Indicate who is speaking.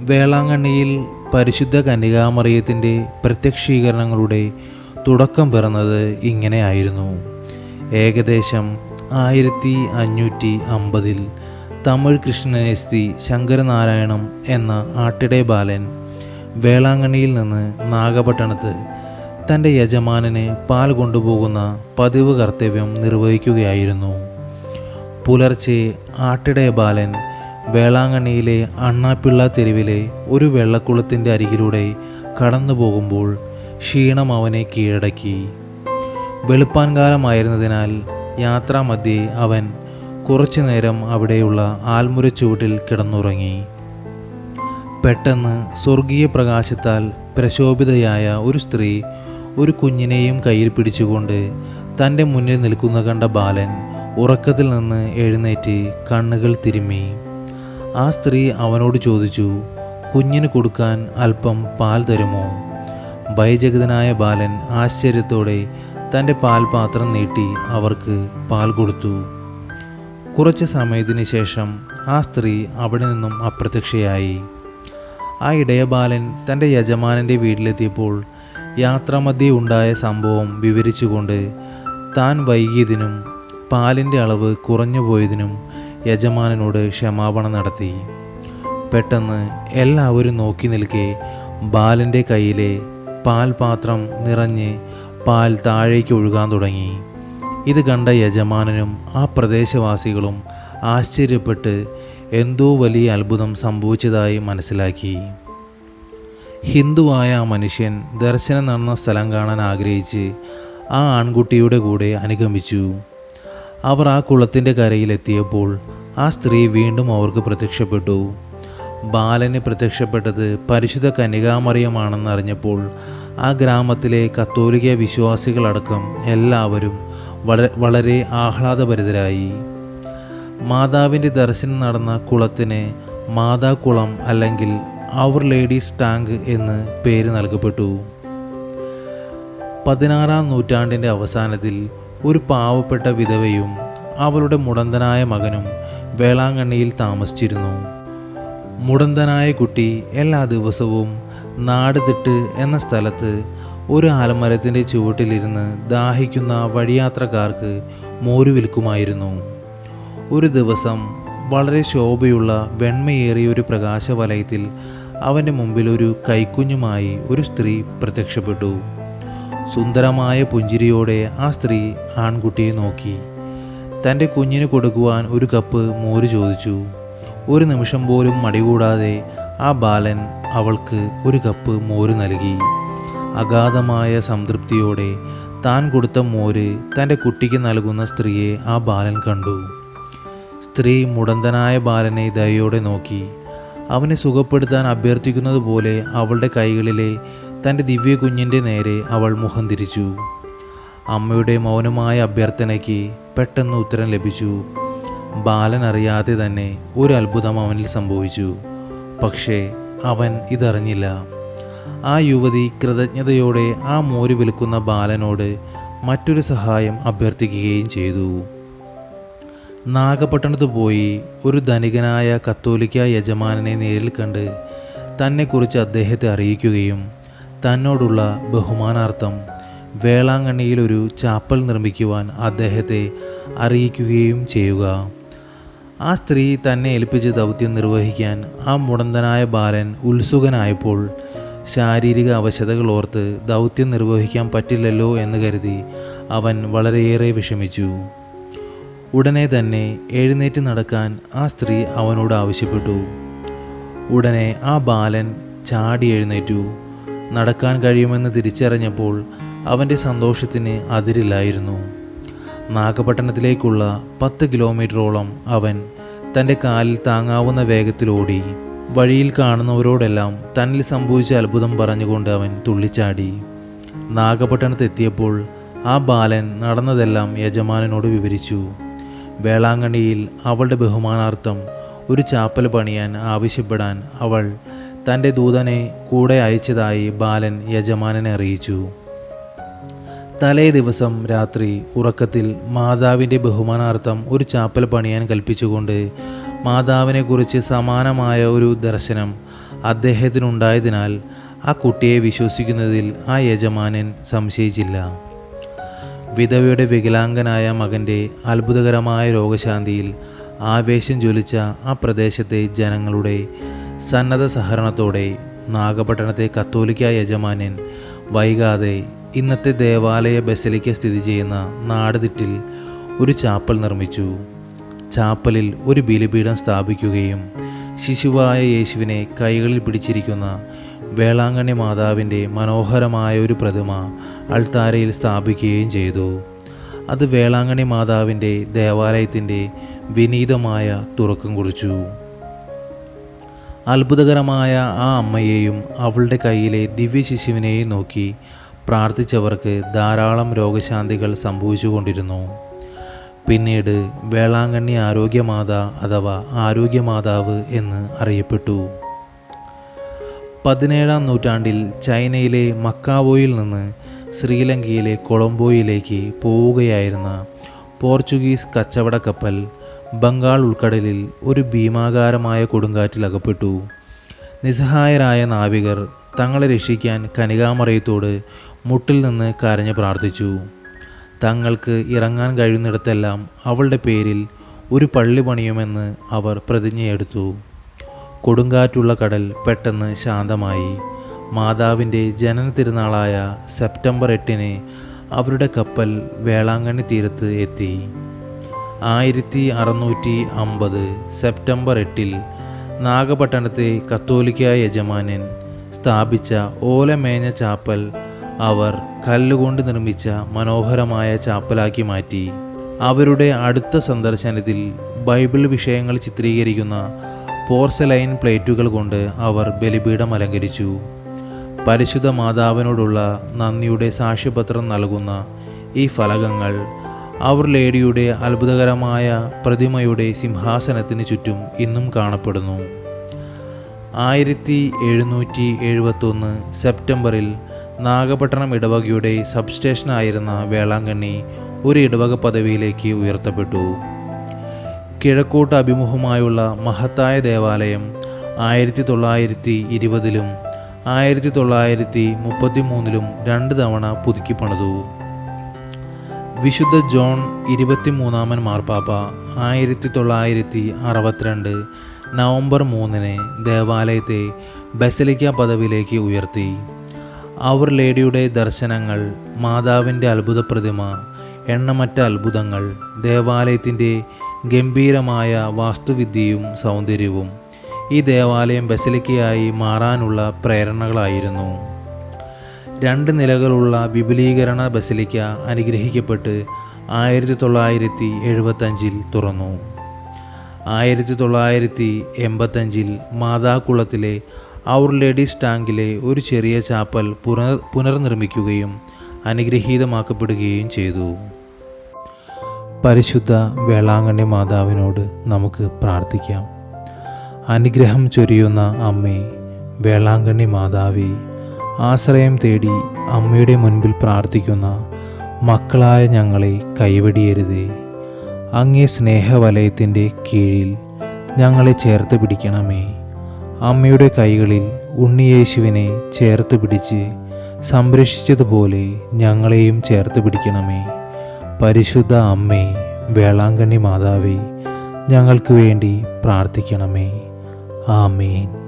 Speaker 1: വേളാങ്കണ്ണിയിൽ പരിശുദ്ധ കന്യകാമറിയത്തിന്റെ പ്രത്യക്ഷീകരണങ്ങളുടെ തുടക്കം പിറന്നത് ഇങ്ങനെയായിരുന്നു. ഏകദേശം ആയിരത്തി അഞ്ഞൂറ്റി അമ്പതിൽ തമിഴ് കൃഷ്ണനേസ്തി ശങ്കരനാരായണം എന്ന ആട്ടിടെ ബാലൻ വേളാങ്കണ്ണിയിൽ നിന്ന് നാഗപട്ടണത്ത് തന്റെ യജമാനന് പാൽ കൊണ്ടുപോകുന്ന പതിവ് കർത്തവ്യം നിർവഹിക്കുകയായിരുന്നു. പുലർച്ചെ ആട്ടിടയ ബാലൻ വേളാങ്കണ്ണിയിലെ അണ്ണാപ്പിള്ള തെരുവിലെ ഒരു വെള്ളക്കുളത്തിന്റെ അരികിലൂടെ കടന്നു പോകുമ്പോൾ ക്ഷീണം അവനെ കീഴടക്കി. വെളുപ്പാൻകാലമായിരുന്നതിനാൽ യാത്രാമധ്യേ അവൻ കുറച്ചു നേരം അവിടെയുള്ള ആൽമുര ചുവട്ടിൽ കിടന്നുറങ്ങി. പെട്ടെന്ന് സ്വർഗീയ പ്രകാശത്താൽ പ്രശോഭിതയായ ഒരു സ്ത്രീ ഒരു കുഞ്ഞിനെയും കയ്യിൽ പിടിച്ചുകൊണ്ട് തന്റെ മുന്നിൽ നിൽക്കുന്ന കണ്ട ബാലൻ ഉറക്കത്തിൽ നിന്ന് എഴുന്നേറ്റ് കണ്ണുകൾ തിരുമ്മി. ആ സ്ത്രീ അവനോട് ചോദിച്ചു കുഞ്ഞിന് കൊടുക്കാൻ അല്പം പാൽ തരുമോ? ഭയചകിതനായ ബാലൻ ആശ്ചര്യത്തോടെ തന്റെ പാൽപാത്രം നീട്ടി അവർക്ക് പാൽ കൊടുത്തു. കുറച്ച് സമയത്തിന് ശേഷം ആ സ്ത്രീ അവിടെ നിന്നും അപ്രത്യക്ഷയായി. ആ ഇടയബാലൻ തന്റെ യജമാനന്റെ വീട്ടിലെത്തിയപ്പോൾ യാത്രാമധ്യേ ഉണ്ടായ സംഭവം വിവരിച്ചുകൊണ്ട് താൻ വൈകിയതിനും പാലിന്റെ അളവ് കുറഞ്ഞു പോയതിനും യജമാനനോട് ക്ഷമാപണം നടത്തി. പെട്ടെന്ന് എല്ലാവരും നോക്കി നിൽക്കെ ബാലന്റെ കയ്യിലെ പാൽപാത്രം നിറഞ്ഞ് പാൽ താഴേക്ക് ഒഴുകാൻ തുടങ്ങി. ഇത് കണ്ട യജമാനനും ആ പ്രദേശവാസികളും ആശ്ചര്യപ്പെട്ട് എന്തോ വലിയ അത്ഭുതം സംഭവിച്ചതായി മനസ്സിലാക്കി. ഹിന്ദുവായ ആ മനുഷ്യൻ ദർശനം നടന്ന സ്ഥലം കാണാൻ ആഗ്രഹിച്ച് ആ ആൺകുട്ടിയുടെ കൂടെ അനുഗമിച്ചു. അവർ ആ കുളത്തിന്റെ കരയിലെത്തിയപ്പോൾ ആ സ്ത്രീ വീണ്ടും അവർക്ക് പ്രത്യക്ഷപ്പെട്ടു. ബാലന് പ്രത്യക്ഷപ്പെട്ടത് പരിശുദ്ധ കനികാമറിയമാണെന്നറിഞ്ഞപ്പോൾ ആ ഗ്രാമത്തിലെ കത്തോലിക വിശ്വാസികളടക്കം എല്ലാവരും വളരെ ആഹ്ലാദഭരിതരായി. മാതാവിന്റെ ദർശനം നടന്ന കുളത്തിന് മാതാക്കുളം അല്ലെങ്കിൽ അവർ ലേഡീസ് ടാങ്ക് എന്ന് പേര് നൽകപ്പെട്ടു. പതിനാറാം നൂറ്റാണ്ടിന്റെ അവസാനത്തിൽ ഒരു പാവപ്പെട്ട വിധവയും അവളുടെ മുടന്തനായ മകനും വേളാങ്കണ്ണിയിൽ താമസിച്ചിരുന്നു. മുടന്തനായ കുട്ടി എല്ലാ ദിവസവും നാടുതിട്ട് എന്ന സ്ഥലത്ത് ഒരു ആലമരത്തിന്റെ ചുവട്ടിലിരുന്ന് ദാഹിക്കുന്ന വഴിയാത്രക്കാർക്ക് മോര് വിൽക്കുമായിരുന്നു. ഒരു ദിവസം വളരെ ശോഭയുള്ള വെണ്മയേറിയ ഒരു പ്രകാശവലയത്തിൽ അവന്റെ മുമ്പിൽ ഒരു കൈക്കുഞ്ഞുമായി ഒരു സ്ത്രീ പ്രത്യക്ഷപ്പെട്ടു. സുന്ദരമായ പുഞ്ചിരിയോടെ ആ സ്ത്രീ ആൺകുട്ടിയെ നോക്കി. തന്റെ കുഞ്ഞിന് കൊടുക്കുവാൻ ഒരു കപ്പ് മോര് ചോദിച്ചു. ഒരു നിമിഷം പോലും മടികൂടാതെ ആ ബാലൻ അവൾക്ക് ഒരു കപ്പ് മോര് നൽകി. അഗാധമായ സംതൃപ്തിയോടെ താൻ കൊടുത്ത മോര് തന്റെ കുട്ടിക്ക് നൽകുന്ന സ്ത്രീയെ ആ ബാലൻ കണ്ടു. സ്ത്രീ മുടന്തനായ ബാലനെ ദയോടെ നോക്കി. അവനെ സുഖപ്പെടുത്താൻ അഭ്യർത്ഥിക്കുന്നത് പോലെ അവളുടെ കൈകളിലെ തന്റെ ദിവ്യ കുഞ്ഞിന്റെ നേരെ അവൾ മുഖം തിരിച്ചു. അമ്മയുടെ മൗനമായ അഭ്യർത്ഥനയ്ക്ക് പെട്ടെന്ന് ഉത്തരം ലഭിച്ചു. ബാലൻ അറിയാതെ തന്നെ ഒരു അത്ഭുതം അവനിൽ സംഭവിച്ചു. പക്ഷേ അവൻ ഇതറിഞ്ഞില്ല. ആ യുവതി കൃതജ്ഞതയോടെ ആ മോര് വിൽക്കുന്ന ബാലനോട് മറ്റൊരു സഹായം അഭ്യർത്ഥിക്കുകയും ചെയ്തു. നാഗപട്ടണത്ത് പോയി ഒരു ധനികനായ കത്തോലിക്ക യജമാനനെ നേരിൽ കണ്ട് തന്നെക്കുറിച്ച് അദ്ദേഹത്തെ അറിയിക്കുകയും തന്നോടുള്ള ബഹുമാനാർത്ഥം വേളാങ്കണ്ണിയിൽ ഒരു ചാപ്പൽ നിർമ്മിക്കുവാൻ അദ്ദേഹത്തെ അറിയിക്കുകയും ചെയ്യുക. ആ സ്ത്രീ തന്നെ ഏൽപ്പിച്ച ദൗത്യം നിർവഹിക്കാൻ ആ മുടന്തനായ ബാലൻ ഉത്സുകനായപ്പോൾ ശാരീരിക അവശതകൾ ഓർത്ത് ദൗത്യം നിർവഹിക്കാൻ പറ്റില്ലല്ലോ എന്ന് കരുതി അവൻ വളരെയേറെ വിഷമിച്ചു. ഉടനെ തന്നെ എഴുന്നേറ്റ് നടക്കാൻ ആ സ്ത്രീ അവനോട് ആവശ്യപ്പെട്ടു. ഉടനെ ആ ബാലൻ ചാടി എഴുന്നേറ്റു. നടക്കാൻ കഴിയുമെന്ന് തിരിച്ചറിഞ്ഞപ്പോൾ അവന്റെ സന്തോഷത്തിന് അതിരില്ലായിരുന്നു നാഗപട്ടണത്തിലേക്കുള്ള പത്ത് കിലോമീറ്ററോളം അവൻ തന്റെ കാലിൽ താങ്ങാവുന്ന വേഗത്തിലോടി വഴിയിൽ കാണുന്നവരോടെല്ലാം തന്നിൽ സംഭവിച്ച അത്ഭുതം പറഞ്ഞുകൊണ്ട് അവൻ തുള്ളിച്ചാടി. നാഗപട്ടണത്തെത്തിയപ്പോൾ ആ ബാലൻ നടന്നതെല്ലാം യജമാനനോട് വിവരിച്ചു. വേളാങ്കണ്ണിയിൽ അവളുടെ ബഹുമാനാർത്ഥം ഒരു ചാപ്പൽ പണിയാൻ ആവശ്യപ്പെടാൻ അവൾ തന്റെ ദൂതനെ കൂടെ അയച്ചതായി ബാലൻ യജമാനനെ അറിയിച്ചു. തലേ ദിവസം രാത്രി ഉറക്കത്തിൽ മാതാവിന്റെ ബഹുമാനാർത്ഥം ഒരു ചാപ്പൽ പണിയാൻ കൽപ്പിച്ചുകൊണ്ട് മാതാവിനെക്കുറിച്ച് സമാനമായ ഒരു ദർശനം അദ്ദേഹത്തിനുണ്ടായതിനാൽ ആ കുട്ടിയെ വിശ്വസിക്കുന്നതിൽ ആ യജമാനൻ സംശയിച്ചില്ല. വിധവയുടെ വികലാംഗനായ മകന്റെ അത്ഭുതകരമായ രോഗശാന്തിയിൽ ആവേശം ജ്വലിച്ച ആ പ്രദേശത്തെ ജനങ്ങളുടെ സന്നദ്ധ സഹകരണത്തോടെ നാഗപട്ടണത്തെ കത്തോലിക്ക യജമാനൻ വൈകാതെ ഇന്നത്തെ ദേവാലയ ബസലിക്ക സ്ഥിതി ചെയ്യുന്ന നാടുതിട്ടിൽ ഒരു ചാപ്പൽ നിർമ്മിച്ചു. ചാപ്പലിൽ ഒരു ബലിപീഠം സ്ഥാപിക്കുകയും ശിശുവായ യേശുവിനെ കൈകളിൽ പിടിച്ചിരിക്കുന്ന വേളാങ്കണ്ണി മാതാവിന്റെ മനോഹരമായ ഒരു പ്രതിമ അൾത്താരയിൽ സ്ഥാപിക്കുകയും ചെയ്തു. അത് വേളാങ്കണ്ണി മാതാവിന്റെ ദേവാലയത്തിന്റെ വിനീതമായ തുറക്കം കുറിച്ചു. അത്ഭുതകരമായ ആ അമ്മയെയും അവളുടെ കയ്യിലെ ദിവ്യശിശുവിനെയും നോക്കി പ്രാർത്ഥിച്ചവർക്ക് ധാരാളം രോഗശാന്തികൾ സംഭവിച്ചുകൊണ്ടിരുന്നു. പിന്നീട് വേളാങ്കണ്ണി ആരോഗ്യമാത അഥവാ ആരോഗ്യമാതാവ് എന്ന് അറിയപ്പെട്ടു. പതിനേഴാം നൂറ്റാണ്ടിൽ ചൈനയിലെ മക്കാവോയിൽ നിന്ന് ശ്രീലങ്കയിലെ കൊളംബോയിലേക്ക് പോവുകയായിരുന്ന പോർച്ചുഗീസ് കച്ചവട കപ്പൽ ബംഗാൾ ഉൾക്കടലിൽ ഒരു ഭീമാകാരമായ കൊടുങ്കാറ്റിൽ അകപ്പെട്ടു. നിസ്സഹായരായ നാവികർ തങ്ങളെ രക്ഷിക്കാൻ കനികാമറയത്തോട് മുട്ടിൽ നിന്ന് കരഞ്ഞ് പ്രാർത്ഥിച്ചു. തങ്ങൾക്ക് ഇറങ്ങാൻ കഴിയുന്നിടത്തെല്ലാം അവളുടെ പേരിൽ ഒരു പള്ളി പണിയുമെന്ന് അവർ പ്രതിജ്ഞയെടുത്തു. കൊടുങ്കാറ്റുള്ള കടൽ പെട്ടെന്ന് ശാന്തമായി. മാതാവിന്റെ ജനന തിരുനാളായ സെപ്റ്റംബർ എട്ടിന് അവരുടെ കപ്പൽ വേളാങ്കണ്ണി തീരത്ത് എത്തി. ആയിരത്തി അറുന്നൂറ്റി അമ്പത് സെപ്റ്റംബർ എട്ടിൽ നാഗപട്ടണത്തെ കത്തോലിക്ക യജമാനൻ സ്ഥാപിച്ച ഓലമേഞ്ഞ ചാപ്പൽ അവർ കല്ലുകൊണ്ട് നിർമ്മിച്ച മനോഹരമായ ചാപ്പലാക്കി മാറ്റി. അവരുടെ അടുത്ത സന്ദർശനത്തിൽ ബൈബിൾ വിഷയങ്ങൾ ചിത്രീകരിക്കുന്ന പോർസലൈൻ പ്ലേറ്റുകൾ കൊണ്ട് അവർ ബലിപീഠം അലങ്കരിച്ചു. പരിശുദ്ധ മാതാവിനോടുള്ള നന്ദിയുടെ സാക്ഷ്യപത്രം നൽകുന്ന ഈ ഫലകങ്ങൾ അവർ ലേഡിയുടെ അത്ഭുതകരമായ പ്രതിമയുടെ സിംഹാസനത്തിന് ചുറ്റും ഇന്നും കാണപ്പെടുന്നു. ആയിരത്തി എഴുന്നൂറ്റി എഴുപത്തൊന്ന് സെപ്റ്റംബറിൽ നാഗപട്ടണം ഇടവകയുടെ സബ്സ്റ്റേഷനായിരുന്ന വേളാങ്കണ്ണി ഒരു ഇടവക പദവിയിലേക്ക് ഉയർത്തപ്പെട്ടു. കിഴക്കോട്ട് അഭിമുഖമായുള്ള മഹത്തായ ദേവാലയം ആയിരത്തി തൊള്ളായിരത്തി ഇരുപതിലും ആയിരത്തി തൊള്ളായിരത്തി മുപ്പത്തി മൂന്നിലും രണ്ട് തവണ പുതുക്കി പണിതു. വിശുദ്ധ ജോൺ ഇരുപത്തിമൂന്നാമൻ മാർപ്പാപ്പ ആയിരത്തി തൊള്ളായിരത്തി അറുപത്തിരണ്ട് നവംബർ മൂന്നിന് ദേവാലയത്തെ ബസലിക്ക പദവിയിലേക്ക് ഉയർത്തി. അവർ ലേഡിയുടെ ദർശനങ്ങൾ മാതാവിന്റെ അത്ഭുത പ്രതിമ എണ്ണമറ്റ അത്ഭുതങ്ങൾ ദേവാലയത്തിന്റെ ഗംഭീരമായ വാസ്തുവിദ്യയും സൗന്ദര്യവും ഈ ദേവാലയം ബസലിക്കയായി മാറാനുള്ള പ്രേരണകളായിരുന്നു. രണ്ട് നിലകളുള്ള വിപുലീകരണ ബസലിക്ക അനുഗ്രഹിക്കപ്പെട്ട് ആയിരത്തി തൊള്ളായിരത്തി എഴുപത്തഞ്ചിൽ തുറന്നു. ആയിരത്തി തൊള്ളായിരത്തി എൺപത്തഞ്ചിൽ മാതാക്കുളത്തിലെ ഔർ ലേഡീസ് ടാങ്കിലെ ഒരു ചെറിയ ചാപ്പൽ പുനർ പുനർനിർമ്മിക്കുകയും അനുഗ്രഹീതമാക്കപ്പെടുകയും ചെയ്തു. പരിശുദ്ധ വേളാങ്കണ്ണി മാതാവിനോട് നമുക്ക് പ്രാർത്ഥിക്കാം. അനുഗ്രഹം ചൊരിയുന്ന അമ്മേ വേളാങ്കണ്ണി മാതാവി ആശ്രയം തേടി അമ്മയുടെ മുൻപിൽ പ്രാർത്ഥിക്കുന്ന മക്കളായ ഞങ്ങളെ കൈവടിയരുതേ. അങ്ങേ സ്നേഹവലയത്തിന്റെ കീഴിൽ ഞങ്ങളെ ചേർത്ത് പിടിക്കണമേ. അമ്മയുടെ കൈകളിൽ ഉണ്ണിയേശുവിനെ ചേർത്ത് പിടിച്ച് സംരക്ഷിച്ചതുപോലെ ഞങ്ങളെയും ചേർത്ത് പിടിക്കണമേ. പരിശുദ്ധ അമ്മേ വേളാങ്കണ്ണി മാതാവേ ഞങ്ങൾക്ക് വേണ്ടി പ്രാർത്ഥിക്കണമേ. ആമേൻ.